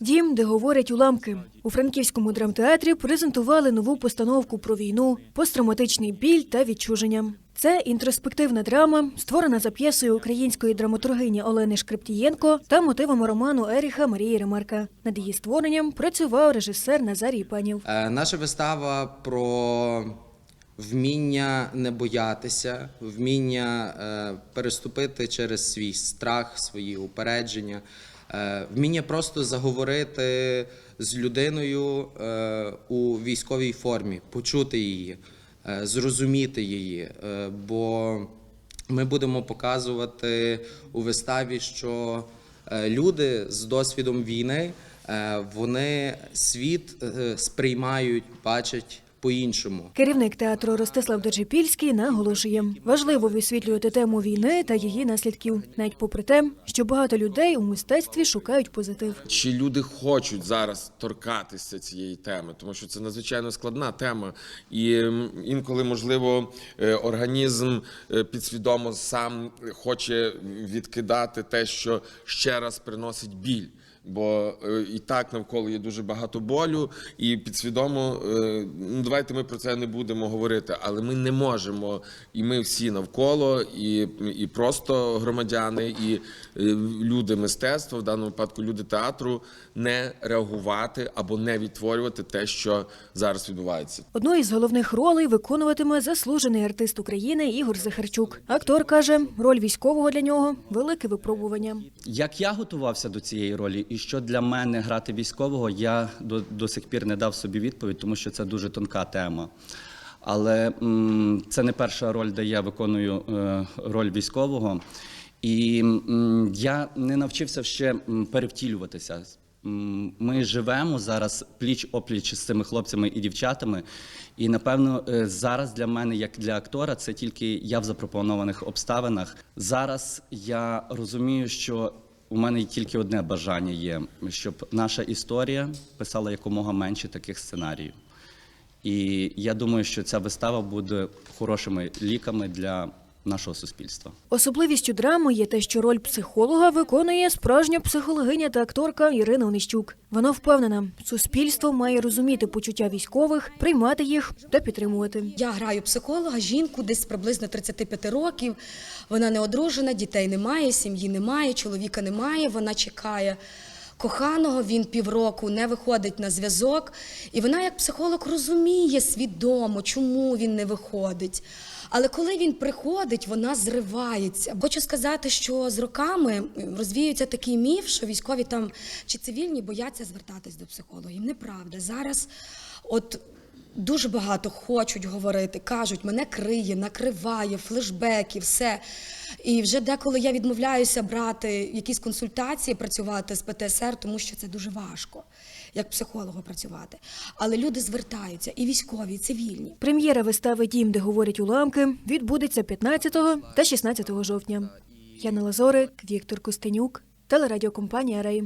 Дім, де говорять уламки. У франківському драмтеатрі презентували нову постановку про війну, посттравматичний біль та відчуження. Це інтроспективна драма, створена за п'єсою української драматургині Олени Шкрептієнко та мотивами роману Еріха Марії Ремарка. Над її створенням працював режисер Назарій Панів. Е, Наша вистава про вміння не боятися, вміння е, переступити через свій страх, свої упередження, вміння просто заговорити з людиною е, у військовій формі, почути її, е, зрозуміти її. Е, Бо ми будемо показувати у виставі, що е, люди з досвідом війни е, вони світ е, сприймають, бачать по-іншому. Керівник театру Ростислав Держипільський наголошує, важливо висвітлювати тему війни та її наслідків, навіть попри те, що багато людей у мистецтві шукають позитив. Чи люди хочуть зараз торкатися цієї теми, тому що це надзвичайно складна тема, і інколи, можливо, е, організм е, підсвідомо сам хоче відкидати те, що ще раз приносить біль. Бо е, і так навколо є дуже багато болю, і підсвідомо е, ну давайте ми про це не будемо говорити, але ми не можемо, і ми всі навколо, і, і просто громадяни, і е, люди мистецтва, в даному випадку люди театру, не реагувати або не відтворювати те, що зараз відбувається. Одну із головних ролей виконуватиме заслужений артист України Ігор Захарчук. Актор каже, роль військового для нього велике випробування. Як я готувався до цієї ролі, і що для мене грати військового, я до, до сих пір не дав собі відповідь, тому що це дуже тонка тема. Але м, це не перша роль, де я виконую е, роль військового. І м, я не навчився ще перевтілюватися. Ми живемо зараз пліч опліч з цими хлопцями і дівчатами. І напевно е, зараз для мене, як для актора, це тільки я в запропонованих обставинах. Зараз я розумію, що у мене тільки одне бажання є, щоб наша історія писала якомога менше таких сценаріїв. І я думаю, що ця вистава буде хорошими ліками для нашого суспільства. Особливістю драми є те, що роль психолога виконує справжня психологиня та акторка Ірина Онищук. Вона впевнена, суспільство має розуміти почуття військових, приймати їх та підтримувати. Я граю психолога, жінку десь приблизно 35 років. Вона не одружена, дітей немає, сім'ї немає, чоловіка немає. Вона чекає коханого. Він півроку не виходить на зв'язок. І вона, як психолог, розуміє свідомо, чому він не виходить. Але коли він приходить, вона зривається. Хочу сказати, що з роками розвіюється такий міф, що військові там чи цивільні бояться звертатись до психологів. Неправда. Зараз от Дуже багато хочуть говорити, кажуть, мене криє, накриває, флешбеки, все. І вже деколи я відмовляюся брати якісь консультації, працювати з ПТСР, тому що це дуже важко, як психологу працювати. Але люди звертаються, і військові, і цивільні. Прем'єра вистави Дім, де говорять уламки, відбудеться 15 та 16 жовтня. Яна Лазорик, Віктор Костенюк, телерадіокомпанія Рей.